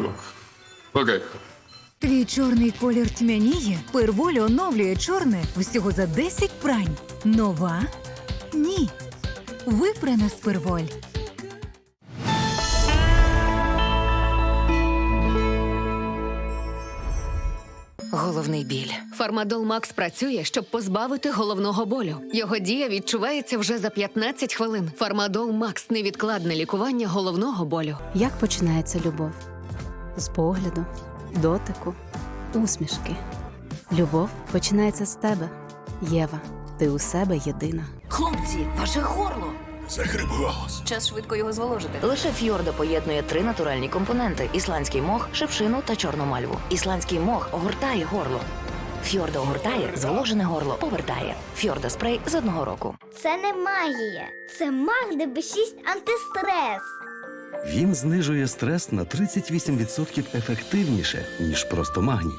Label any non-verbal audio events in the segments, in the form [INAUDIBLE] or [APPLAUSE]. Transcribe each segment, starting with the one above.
горло. Окей. Твій чорний колір тьмяніє, перволь оновлює чорне всього за 10 прань. Нова? Ні. Випрана з перволь. Головний біль. Фармадол Макс працює, щоб позбавити головного болю. Його дія відчувається вже за 15 хвилин. Фармадол Макс невідкладне лікування головного болю. Як починається любов? З погляду, дотику, усмішки. Любов починається з тебе. Єва, ти у себе єдина. Хлопці, ваше горло. Захрип голос. Час швидко його зволожити. Лише фьорда поєднує три натуральні компоненти: ісландський мох, шипшину та чорну мальву. Ісландський мох огортає горло. Фьорда огортає, зволожене горло повертає. Фьорда спрей з одного року. Це не магія, це маг ДБ6 антистрес. Він знижує стрес на 38% ефективніше, ніж просто магній.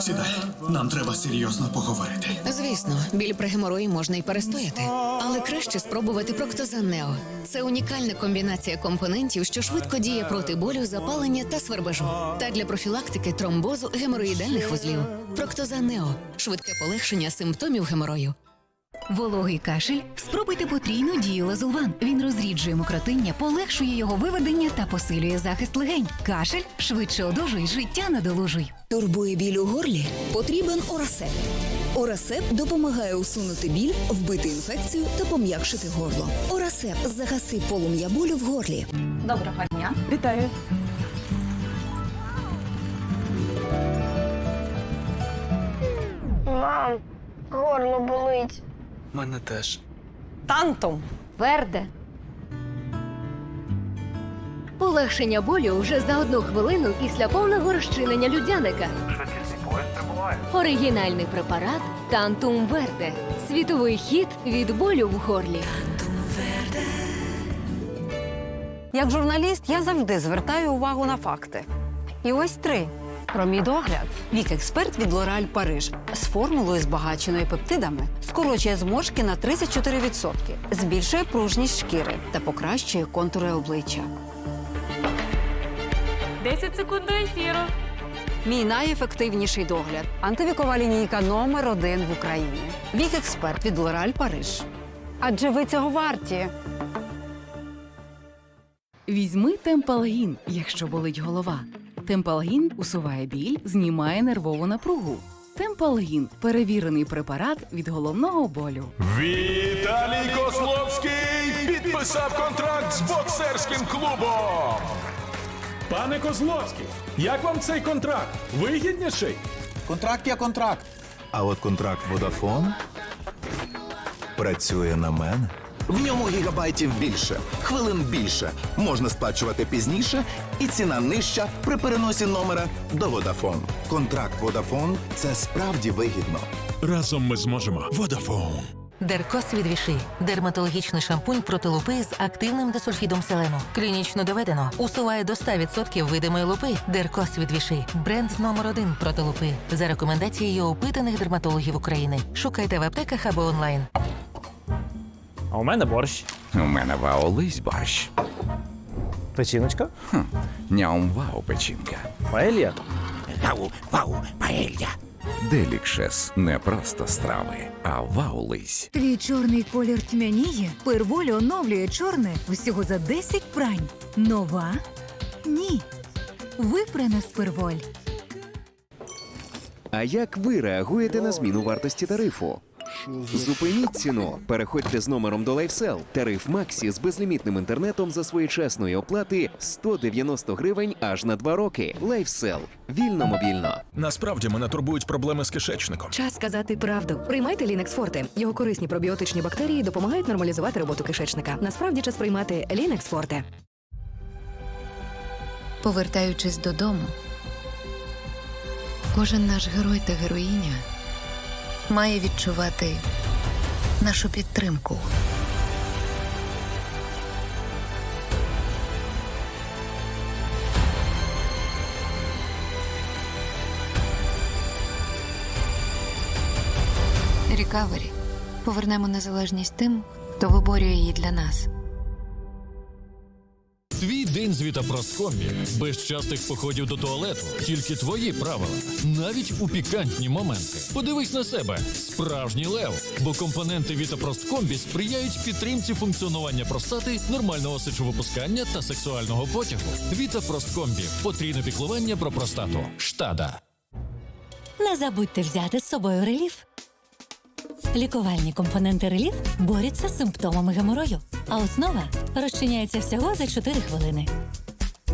Сідай, нам треба серйозно поговорити. Звісно, біль при геморої можна і перестояти, але краще спробувати Проктозан Нео. Це унікальна комбінація компонентів, що швидко діє проти болю, запалення та свербежу. Та для профілактики тромбозу геморроїдальних вузлів. Проктозан Нео швидке полегшення симптомів геморою. Вологий кашель? Спробуйте потрійну дію лазулван. Він розріджує мокротиння, полегшує його виведення та посилює захист легень. Кашель швидше одужуй, життя надолужуй. Турбує біль у горлі? Потрібен Орасеп. Орасеп допомагає усунути біль, вбити інфекцію та пом'якшити горло. Орасеп загаси полум'я болю в горлі. Доброго дня. Вітаю. Мам, горло болить. Мене теж. Тантум. Верде. Полегшення болю вже за одну хвилину після повного розчинення людяника. Оригінальний препарат Тантум Верде. Світовий хід від болю в горлі. Як журналіст, я завжди звертаю увагу на факти. І ось три. Про мій догляд. Вік експерт від L'Oréal Париж з формулою збагаченою пептидами скорочує зморшки на 34%, збільшує пружність шкіри та покращує контури обличчя. 10 секунд до ефіру. Мій найефективніший догляд антивікова лінійка номер один в Україні. Вік експерт від L'Oréal Париж. Адже ви цього варті. Візьми темпалгін, якщо болить голова. Темпалгін усуває біль, знімає нервову напругу. Темпалгін перевірений препарат від головного болю. Віталій Кословський підписав контракт з боксерським клубом. Пане Козловський, як вам цей контракт? Вигідніший? Контракт є контракт. А от контракт Vodafone працює на мене. В ньому гігабайтів більше, хвилин більше, можна сплачувати пізніше, і ціна нижча при переносі номера до Vodafone. Контракт Vodafone – це справді вигідно. Разом ми зможемо. Vodafone. Деркос від Віши. Дерматологічний шампунь проти лупи з активним десульфідом селену. Клінічно доведено. Усуває до 100% видимої лупи. Деркос від Віши. Бренд номер один проти лупи. За рекомендацією опитаних дерматологів України. Шукайте в аптеках або онлайн. А у мене борщ. У мене ваолись борщ. Печіночка? Ням вау печінка. Паелья? Вау, вау, паелья. Делікшес не просто страви, а ваулись. Твій чорний колір тьмяніє, перволь оновлює чорне всього за 10 прань. Нова? Ні. Випрана з перволь. А як ви реагуєте на зміну вартості тарифу? Зупиніть ціну. Переходьте з номером до LifeSell. Тариф Максі з безлімітним інтернетом за своєчасної оплати 190 гривень аж на 2 роки. LifeSell. Вільно мобільно. Насправді мене турбують проблеми з кишечником. Час сказати правду. Приймайте Лінекс Форте. Його корисні пробіотичні бактерії допомагають нормалізувати роботу кишечника. Насправді час приймати Лінекс Форте. Повертаючись додому, кожен наш герой та героїня має відчувати нашу підтримку. Рікавері. Повернемо незалежність тим, хто виборює її для нас. Твій день з Вітапросткомбі. Без частих походів до туалету. Тільки твої правила. Навіть у пікантні моменти. Подивись на себе. Справжній лев. Бо компоненти Вітапросткомбі сприяють підтримці функціонування простати, нормального сечовипускання та сексуального потягу. Вітапросткомбі. Потрійне піклування про простату. Штада. Не забудьте взяти з собою реліф. Лікувальні компоненти реліф борються з симптомами геморою, а основа розчиняється всього за 4 хвилини.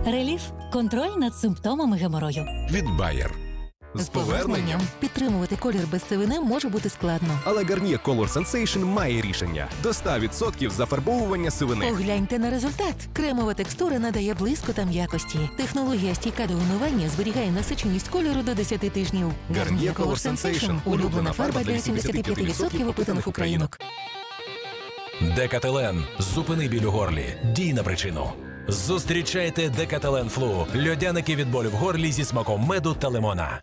Реліф контроль над симптомами геморою. Від Bayer. З поверненням підтримувати колір без сивини може бути складно. Але Garnier Color Sensation має рішення до 100% зафарбовування сивини. Погляньте на результат. Кремова текстура надає блиску та м'якості. Технологія стійка до вимивання зберігає насиченість кольору до 10 тижнів. Garnier Color Sensation – улюблена фарба для 75% опитаних українок. Декателен. Зупини біль у горлі. Дій на причину. Зустрічайте Декателен Флу. Льодяники від болю в горлі зі смаком меду та лимона.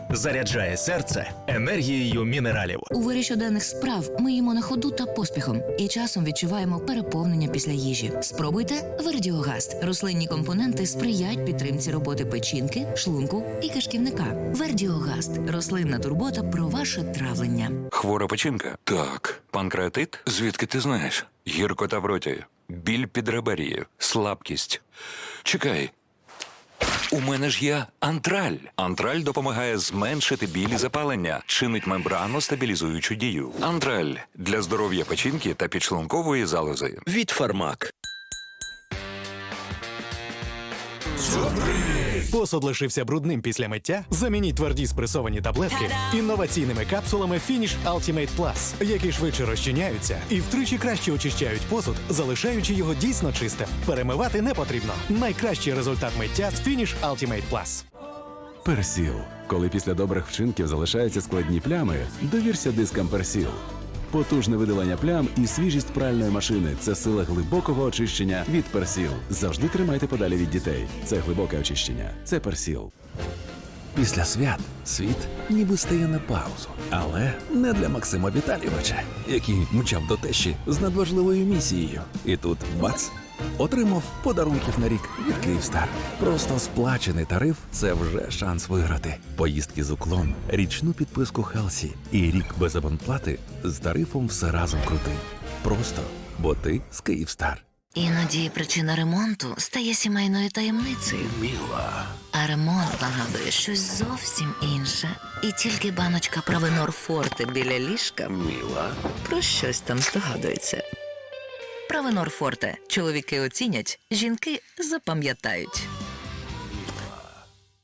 заряджає серце енергією мінералів. У вирі щоденних справ ми їмо на ходу та поспіхом і часом відчуваємо переповнення після їжі. Спробуйте Вердіогаст. Рослинні компоненти сприяють підтримці роботи печінки, шлунку і кишківника. Вердіогаст рослинна турбота про ваше травлення. Хвора печінка? Так. Панкреатит? Звідки ти знаєш? Гіркота в роті. Біль під реберією. Слабкість. Чекай. У мене ж є антраль. Антраль допомагає зменшити білі запалення, чинить мембрану стабілізуючу дію. Антраль для здоров'я печінки та підшлункової залози. Від Фармак. Посуд лишився брудним після миття. Замініть тверді спресовані таблетки інноваційними капсулами Finish Ultimate Plus, які швидше розчиняються і втричі краще очищають посуд, залишаючи його дійсно чистим. Перемивати не потрібно. Найкращий результат миття з Finish Ultimate Plus. Персіл. Коли після добрих вчинків залишаються складні плями, довірся дискам Персіл. Потужне видалення плям і свіжість пральної машини це сила глибокого очищення від Персіл. Завжди тримайте подалі від дітей. Це глибоке очищення. Це Персіл. Після свят світ ніби стає на паузу, але не для Максима Віталійовича, який мчав до тещі з надважливою місією. І тут бац! Отримав подарунків на рік від Київстар. Просто сплачений тариф це вже шанс виграти. Поїздки з уклон, річну підписку Хелсі і рік без абонплати з тарифом все разом крути. Просто бо ти з Київстар. Іноді причина ремонту стає сімейною таємницею. Міла. А ремонт нагадує щось зовсім інше. І тільки баночка Правенор Форте біля ліжка Міла. про щось там здогадується. Правенор Форте. Чоловіки оцінять, жінки запам'ятають.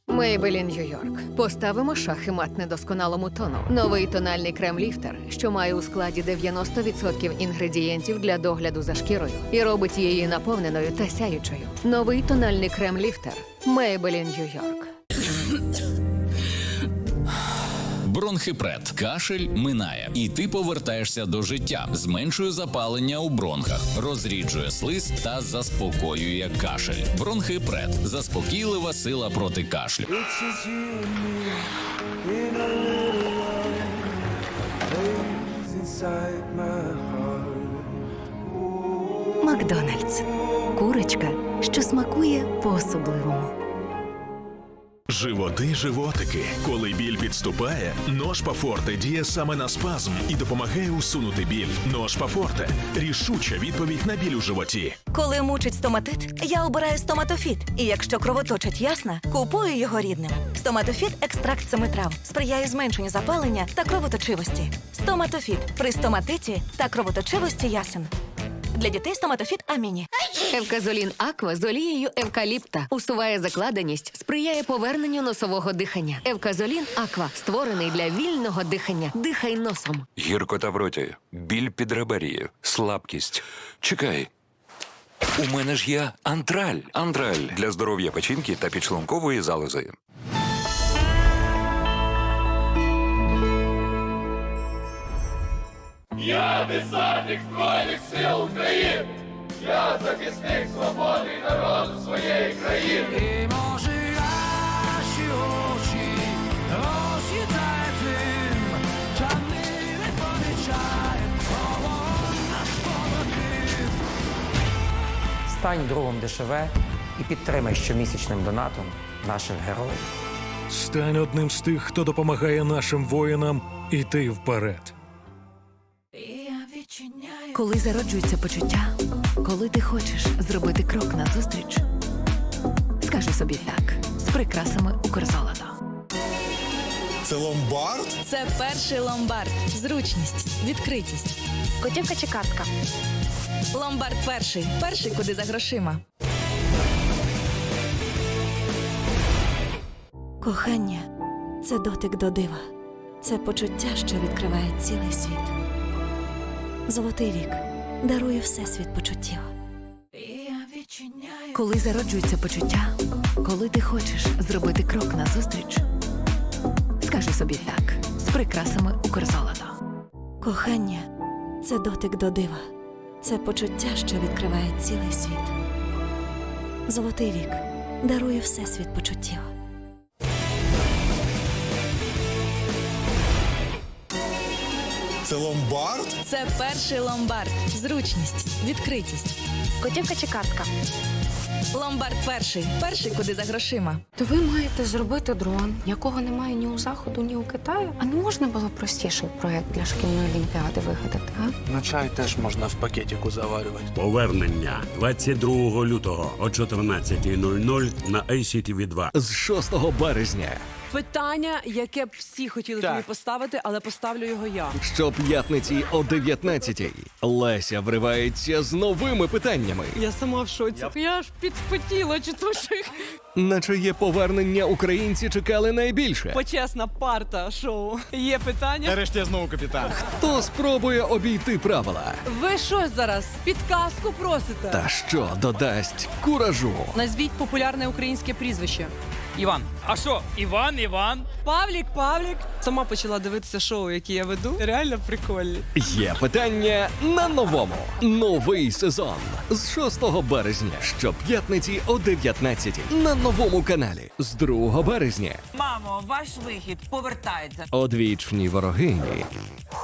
Мейбелін Нью-Йорк. Поставимо шахи мат недосконалому тону. Новий тональний крем-ліфтер, що має у складі 90% інгредієнтів для догляду за шкірою і робить її наповненою та сяючою. Новий тональний крем-ліфтер. Мейбелін Нью-Йорк. Бронхипред. Кашель минає, і ти повертаєшся до життя. Зменшує запалення у бронхах, розріджує слиз та заспокоює кашель. Бронхипред. Заспокійлива сила проти кашлю. Макдональдс. Курочка, що смакує по-особливому. Животи, животики. Коли біль підступає, ножпа Форте діє саме на спазм і допомагає усунути біль. Ножпа Форте рішуча відповідь на біль у животі. Коли мучить стоматит, я обираю стоматофіт. І якщо кровоточить ясна, купую його рідним. Стоматофіт екстракт семи трав сприяє зменшенню запалення та кровоточивості. Стоматофіт при стоматиті та кровоточивості ясен. Для дітей стоматофіт Аміні. Евказолін Аква з олією евкаліпта усуває закладеність, сприяє поверненню носового дихання. Евказолін Аква створений для вільного дихання. Дихай носом. Гіркота в роті. Біль під реберією. Слабкість. Чекай. У мене ж є антраль. Антраль для здоров'я печінки та підшлункової залози. Я десантник Збройних сил України! Я захисник свободи і народу своєї країни! І може наші очі роз'їдає тим, та ми не помічаємо, наш побратим. Стань другом ДШВ і підтримай щомісячним донатом наших героїв. Стань одним з тих, хто допомагає нашим воїнам іти вперед. Коли зароджується почуття, коли ти хочеш зробити крок назустріч, скажи собі так з прикрасами Укрзолото. Це ломбард? Це перший ломбард. Зручність, відкритість. Готівка чи картка? Ломбард перший. Перший, куди за грошима. Кохання це дотик до дива, це почуття, що відкриває цілий світ. Золотий вік дарує всесвіт почуттів. Коли зароджується почуття, коли ти хочеш зробити крок назустріч, скажи собі так з прикрасами Укрзолото. Кохання це дотик до дива, це почуття, що відкриває цілий світ. Золотий вік дарує всесвіт почуттів. Це ломбард? Це перший ломбард. Зручність, відкритість. Готівка чи картка? Ломбард перший. Перший, куди за грошима. То ви маєте зробити дрон, якого немає ні у заходу, ні у Китаю. А не можна було простіший проект для шкільної олімпіади вигадати, а? На чай теж можна в пакетику заварювати. Повернення 22 лютого о 14.00 на ACTV 2 З 6 березня. Питання, яке б всі хотіли Так. тобі поставити, але поставлю його я. Щоп'ятниці о 19-й Леся вривається з новими питаннями. Я сама в шоці. Я ж підспотіла, чи то що їх На чиє повернення українці чекали найбільше. почесна парта шоу. Є питання. Нарешті я знову капітан. Хто спробує обійти правила? Ви що зараз підказку просите? Та що додасть куражу? Назвіть популярне українське прізвище. Іван. А що? Іван, Іван. Павлік, Павлік. Сама почала дивитися шоу, які я веду. Реально прикольні. Є питання на новому. Новий сезон з 6 березня. Щоп'ятниці о 19 на новому каналі. З 2 березня Мамо, ваш вихід повертається. одвічні ворогині,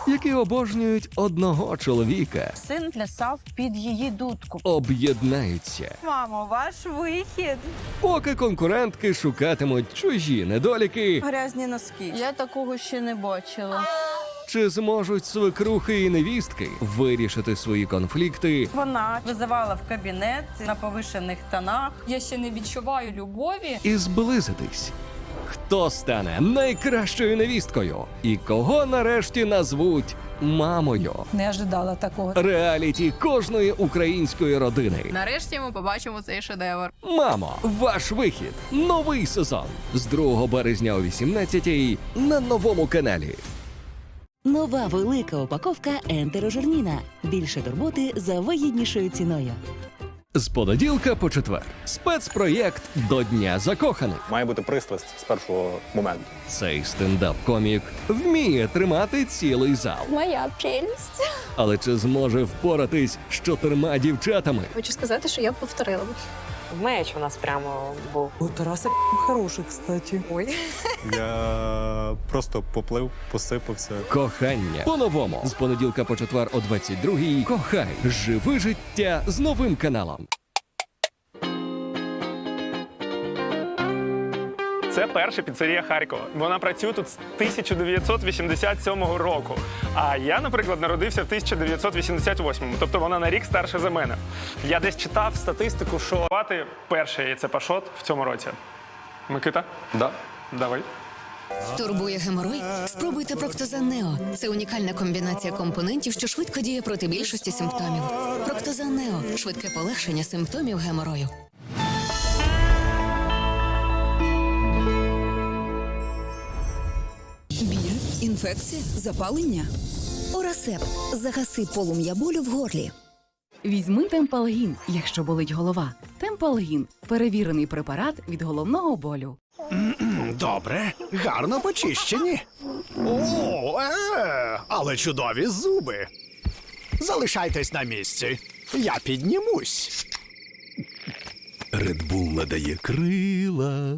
які обожнюють одного чоловіка, Син плясав під її дудку. об'єднаються. Мамо, ваш вихід. Поки конкурентки шукатимуть чужі недоліки, Грязні носки. Я такого ще не бачила. чи зможуть свекрухи і невістки вирішити свої конфлікти Вона визивала в кабінет на повишених тонах. Я ще не відчуваю любові. і зблизитись. Хто стане найкращою невісткою? І кого нарешті назвуть мамою? Не ожидала такого. Реаліті кожної української родини. Нарешті ми побачимо цей шедевр. Мамо, ваш вихід. Новий сезон з 2 березня о 18 на новому каналі. Нова велика упаковка ентерожирніна. Більше турботи за вигіднішою ціною. З понеділка по четвер. Спецпроєкт до Дня закоханих. Має бути пристрасть з першого моменту. Цей стендап-комік вміє тримати цілий зал. Моя прелість. Але чи зможе впоратись з чотирма дівчатами? Хочу сказати, що я повторила. Меч у нас прямо був. У Тараса хороший, кстати. Ой. Я просто поплив, посипався. Кохання по-новому з понеділка по четвер о 22-й. Кохай, живи життя з новим каналом. Це перша піцерія Харкова. Вона працює тут з 1987 року. А я, наприклад, народився в 1988-му, тобто вона на рік старша за мене. Я десь читав статистику, що перше яйце пашот в цьому році. Микита? Да. Давай. Турбує геморой? Спробуйте Проктозан Нео. Це унікальна комбінація компонентів, що швидко діє проти більшості симптомів. Проктозан Нео швидке полегшення симптомів геморою. Інфекція, запалення. Орасеп. Загаси полум'я болю в горлі. Візьми темпалгін, якщо болить голова. Темпалгін перевірений препарат від головного болю. Добре, гарно почищені. О, е, але чудові зуби. Залишайтесь на місці. Я піднімусь. Red надає крила.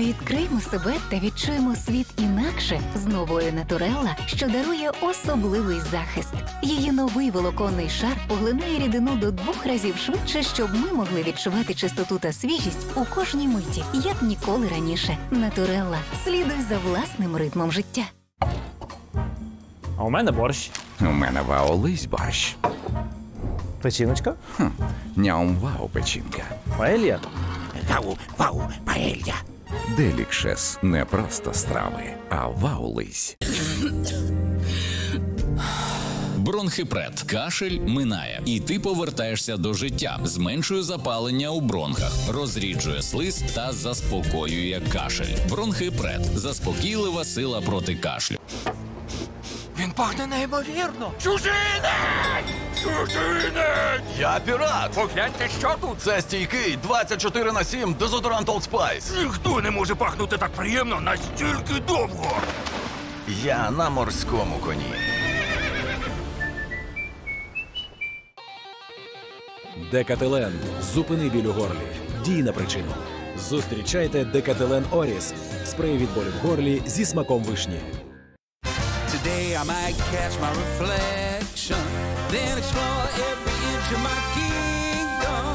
Відкриймо себе та відчуємо світ інакше з новою Натурелла, що дарує особливий захист. Її новий волоконний шар поглинає рідину до двох разів швидше, щоб ми могли відчувати чистоту та свіжість у кожній миті, як ніколи раніше. Натурелла слідуй за власним ритмом життя. А у мене борщ. У мене вау-лись борщ. Печіночка. Хм. Ням-вау печінка. Паелья. Вау, вау, паелья. Делікшес не просто страви, а вау-лись. Бронхипред. Кашель минає, і ти повертаєшся до життя. Зменшує запалення у бронхах, розріджує слиз та заспокоює кашель. Бронхипред. Заспокійлива сила проти кашлю. Він пахне неймовірно. Чужинець! Я пірат! Погляньте, що тут! Це стійкий 24 на 7 дезодорант Old Spice. Ніхто не може пахнути так приємно настільки довго. Я на морському коні. Декателен. Зупини біль у горлі. Дій на причину. Зустрічайте Декателен Оріс. Спрей від болю в горлі зі смаком вишні. Today I might catch my reflection, then explore every inch of my kingdom.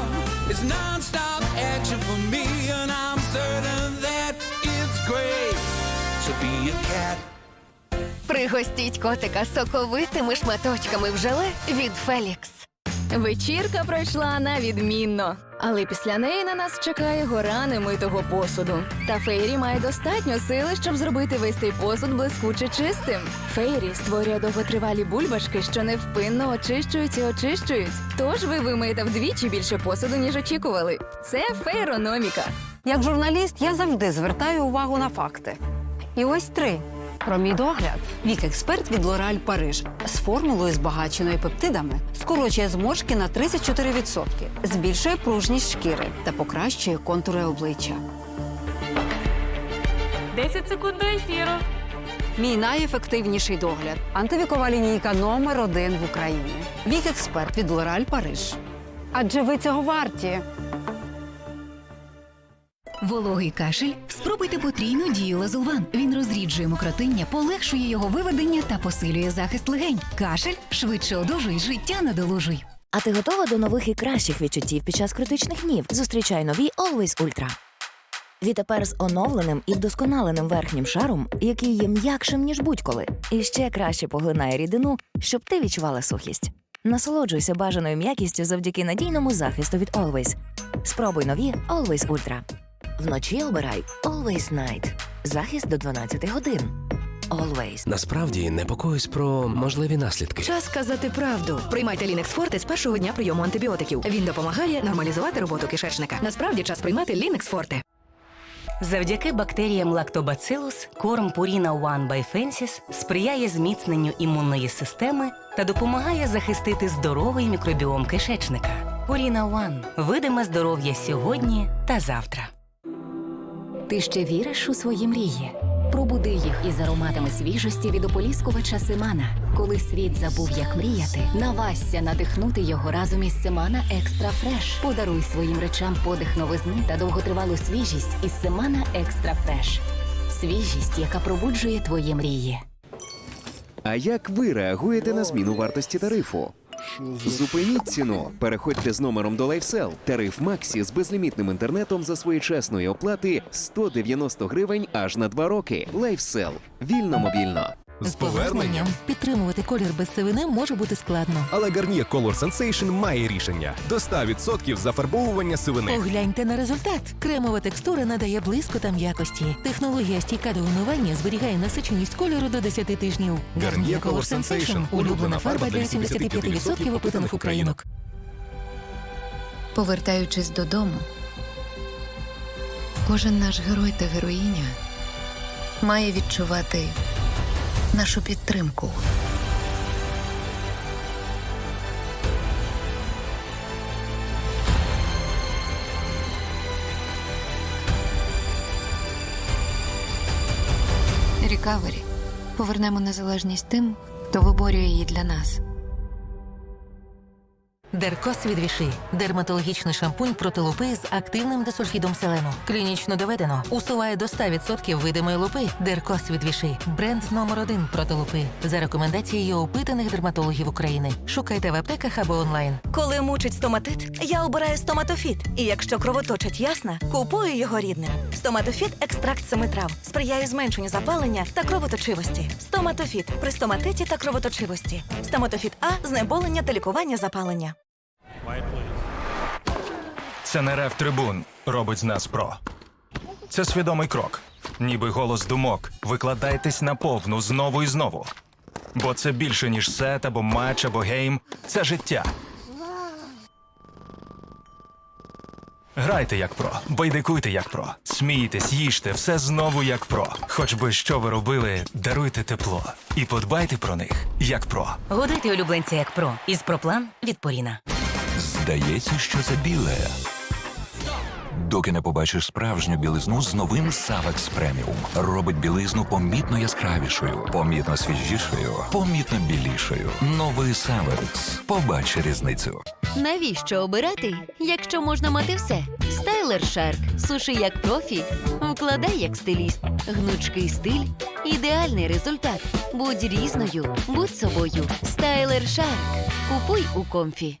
It's non-stop action for me, and I'm certain that it's great to be a cat. Пригостіть котика соковитими шматочками в желе від Фелікс. Вечірка пройшла на відмінно, але після неї на нас чекає гора немитого посуду. Та Фейрі має достатньо сили, щоб зробити весь цей посуд блискуче чистим. Фейрі створює довготривалі бульбашки, що невпинно очищують і очищують. Тож ви вимиєте вдвічі більше посуду, ніж очікували. Це фейрономіка. Як журналіст, я завжди звертаю увагу на факти. І ось три. Про мій догляд. Вік експерт від L'Oréal Париж з формулою збагаченою пептидами скорочує зморшки на 34%, збільшує пружність шкіри та покращує контури обличчя. 10 секунд до ефіру. Мій найефективніший догляд антивікова лінійка номер один в Україні. Вік експерт від Лораль Париж. Адже ви цього варті. Вологий кашель? Спробуйте потрійну дію лазулван. Він розріджує мокротиння, полегшує його виведення та посилює захист легень. Кашель швидше одужуй, життя надолужуй. А ти готова до нових і кращих відчуттів під час критичних днів? Зустрічай нові Always Ultra. Відтепер з оновленим і вдосконаленим верхнім шаром, який є м'якшим, ніж будь-коли, і ще краще поглинає рідину, щоб ти відчувала сухість. Насолоджуйся бажаною м'якістю завдяки надійному захисту від Always. Спробуй нові Always Ultra. Вночі обирай Always Night. Захист до 12 годин. Always. Насправді непокоюсь про можливі наслідки. Час сказати правду. Приймайте Лінекс Форте з першого дня прийому антибіотиків. Він допомагає нормалізувати роботу кишечника. Насправді час приймати Лінекс Форте. Завдяки бактеріям Lactobacillus корм Purina One by Fensis сприяє зміцненню імунної системи та допомагає захистити здоровий мікробіом кишечника. Purina One – видиме здоров'я сьогодні та завтра. Ти ще віриш у свої мрії? Пробуди їх із ароматами свіжості від ополіскувача Семана. Коли світ забув, як мріяти, навасься надихнути його разом із Семана Екстра Фреш. Подаруй своїм речам подих новизни та довготривалу свіжість із Семана Екстра Фреш. Свіжість, яка пробуджує твої мрії. А як ви реагуєте на зміну вартості тарифу? Зупиніть ціну. Переходьте з номером до LifeSell. Тариф Максі з безлімітним інтернетом за своєчасної оплати 190 гривень аж на 2 роки. LifeSell. Вільно мобільно. З поверненням. Підтримувати колір без сивини може бути складно. Але Garnier Color Sensation має рішення до 100% зафарбовування сивини. Погляньте на результат. Кремова текстура надає блиску та м'якості. Технологія стійка до вимивання зберігає насиченість кольору до 10 тижнів. Garnier Color Sensation – улюблена фарба для 75% опитаних українок. Повертаючись додому, кожен наш герой та героїня має відчувати нашу підтримку. Рікавері. Повернемо незалежність тим, хто виборює її для нас. Деркос від Віши – дерматологічний шампунь проти лупи з активним десульфідом селену. Клінічно доведено. Усуває до 100% видимої лупи. Деркос від Віши – бренд номер один проти лупи. За рекомендацією опитаних дерматологів України. Шукайте в аптеках або онлайн. Коли мучить стоматит, я обираю стоматофіт. І якщо кровоточить ясна, купую його рідним. Стоматофіт екстракт семи трав сприяє зменшенню запалення та кровоточивості. Стоматофіт при стоматиті та кровоточивості. Стоматофіт А знеболення та лікування запалення. Це не рев трибун робить з нас про. Це свідомий крок. Ніби голос думок. Викладайтесь на повну знову і знову. Бо це більше, ніж сет або матч, або гейм. Це життя. Грайте як про, байдикуйте як про, смійтесь, їжте, все знову як про. Хоч би що ви робили, даруйте тепло і подбайте про них як про. Годуйте улюбленця як про із проплан від Поріна. Здається, що це біле. Доки не побачиш справжню білизну з новим Савекс Преміум. Робить білизну помітно яскравішою, помітно свіжішою, помітно білішою. Новий Савекс. Побач різницю. Навіщо обирати, якщо можна мати все? Стайлер Шарк. Суши як профі. Вкладай як стиліст. Гнучкий стиль. Ідеальний результат. Будь різною, будь собою. Стайлер Шарк. Купуй у комфі.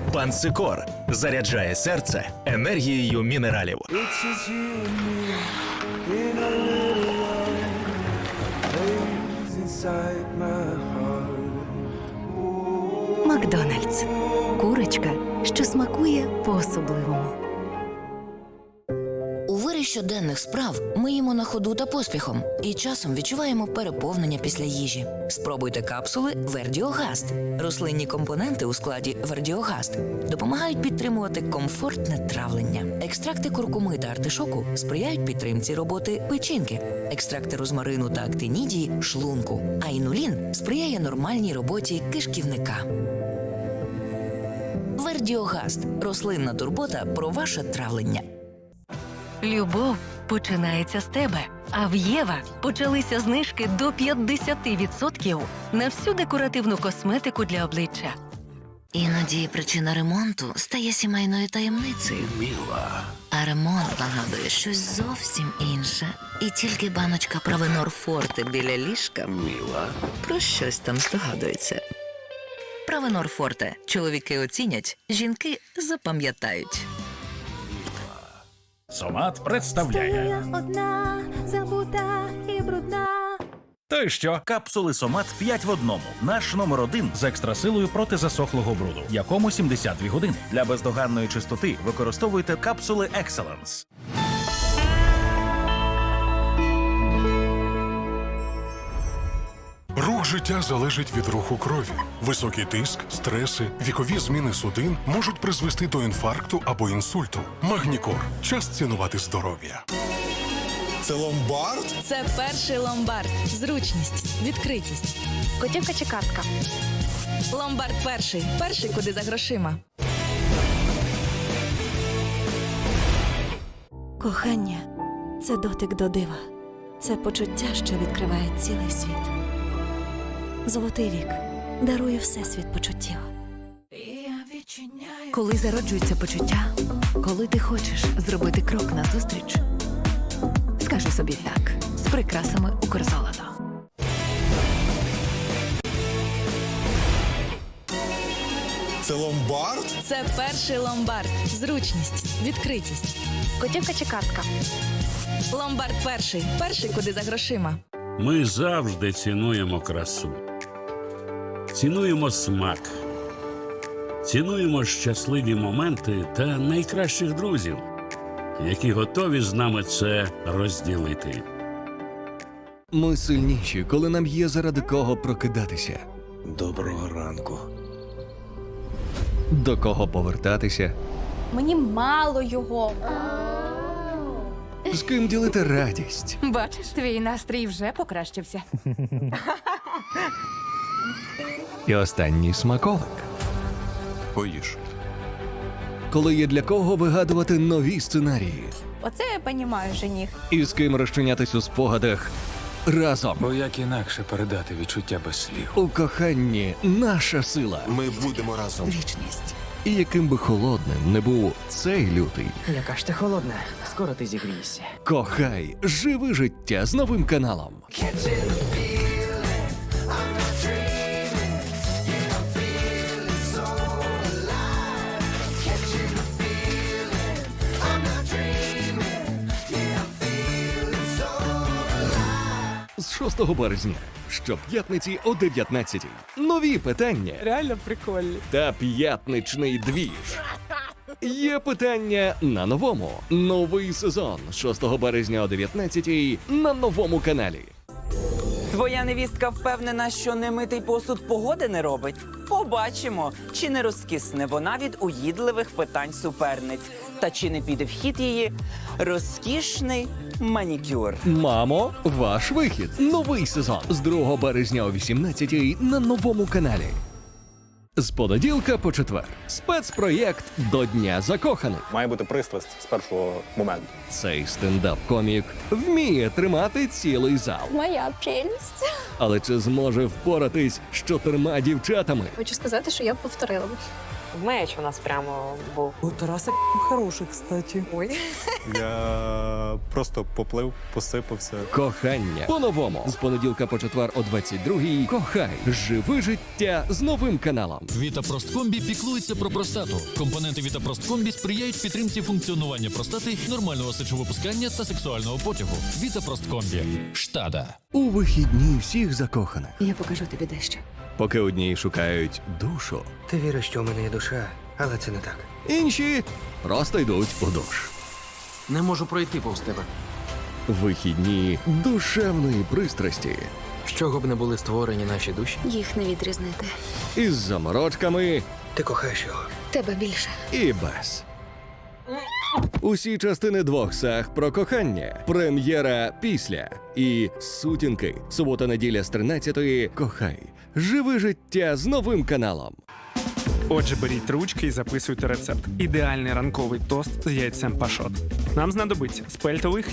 Пансикор заряджає серце енергією мінералів. Макдональдс. Курочка, що смакує по-особливому. У вирі щоденних справ ми їмо на ходу та поспіхом і часом відчуваємо переповнення після їжі. Спробуйте капсули Вердіогаст. Рослинні компоненти у складі Вердіогаст допомагають підтримувати комфортне травлення. Екстракти куркуми та артишоку сприяють підтримці роботи печінки, екстракти розмарину та актинідії шлунку. А інулін сприяє нормальній роботі кишківника. Вердіогаст рослинна турбота про ваше травлення. Любов починається з тебе. А в Єва почалися знижки до 50% на всю декоративну косметику для обличчя. Іноді причина ремонту стає сімейною таємницею. Міла. А ремонт нагадує щось зовсім інше. І тільки баночка Правенор Форте біля ліжка Міла. про щось там здогадується. Правенор Форте. Чоловіки оцінять, жінки запам'ятають. Сомат представляє. одна, забута і брудна. То й що? Капсули Сомат 5 в одному. Наш номер один з екстрасилою проти засохлого бруду, якому 72 години. Для бездоганної чистоти використовуйте капсули Excellence. Життя залежить від руху крові. Високий тиск, стреси, вікові зміни судин можуть призвести до інфаркту або інсульту. Магнікор час цінувати здоров'я. Це ломбард? Це перший ломбард. Зручність, відкритість. Готівка чи картка? Ломбард перший. Перший, куди за грошима. Кохання це дотик до дива. Це почуття, що відкриває цілий світ. Золотий вік дарує всесвіт почуттів. Коли зароджується почуття, коли ти хочеш зробити крок назустріч, скажи собі так з прикрасами Укрзолото. Це ломбард? Це перший ломбард. Зручність, відкритість. Готівка чи картка? Ломбард перший. Перший, куди за грошима. Ми завжди цінуємо красу, цінуємо смак, цінуємо щасливі моменти та найкращих друзів, які готові з нами це розділити. Ми сильніші, коли нам є заради кого прокидатися. Доброго ранку. До кого повертатися, Мені мало його. з ким ділити радість. Бачиш, твій настрій вже покращився. [LAUGHS] І останній смаколик. Поїж. Коли є для кого вигадувати нові сценарії, Оце я понімаю, жених. і з ким розчинятись у спогадах разом. Бо як інакше передати відчуття без слів. У коханні наша сила. Ми будемо разом. Вічність. І яким би холодним не був цей лютий, Яка ж ти холодна, скоро ти зігрієшся. кохай, живи життя з новим каналом. 6 березня щоп'ятниці о 19 Нові питання Реально прикольно. та п'ятничний двіж. Є питання на новому. Новий сезон 6 березня о 19 на новому каналі. Твоя невістка впевнена, що немитий посуд погоди не робить. Побачимо, чи не розкисне вона від уїдливих питань суперниць, та чи не піде в хід її розкішний манікюр. Мамо, ваш вихід. Новий сезон з 2 березня о 18 на новому каналі. З понеділка по четвер. Спецпроєкт до Дня закоханих. Має бути пристрасть з першого моменту. Цей стендап-комік вміє тримати цілий зал. Моя прелість. Але чи зможе впоратись з чотирма дівчатами? Хочу сказати, що я повторила. Меч у нас прямо був. У Тараса [LAUGHS] хороший, кстати. Ой. Я просто поплив, посипався. Кохання по-новому з понеділка по четвер о 22-й. Кохай, живи життя з новим каналом. Вітапросткомбі піклується про простату. Компоненти Вітапросткомбі сприяють підтримці функціонування простати, нормального сечовипускання та сексуального потягу. Вітапросткомбі. Штада. У вихідні всіх закоханих. Я покажу тобі дещо. Поки одні шукають душу, Ти віриш, що у мене є душа, але це не так. інші просто йдуть у душ. Не можу пройти повз тебе. Вихідні душевної пристрасті З чого б не були створені наші душі? Їх не відрізнити. із заморочками Ти кохаєш його. Тебе більше. і без. Усі частини двох саг про кохання. Прем'єра після і сутінки. Субота-неділя з 13-ї. Кохай. Живи життя з новим каналом. Отже, беріть ручки і записуйте рецепт. Ідеальний ранковий тост з яйцем пашот. Нам знадобиться спельтовий.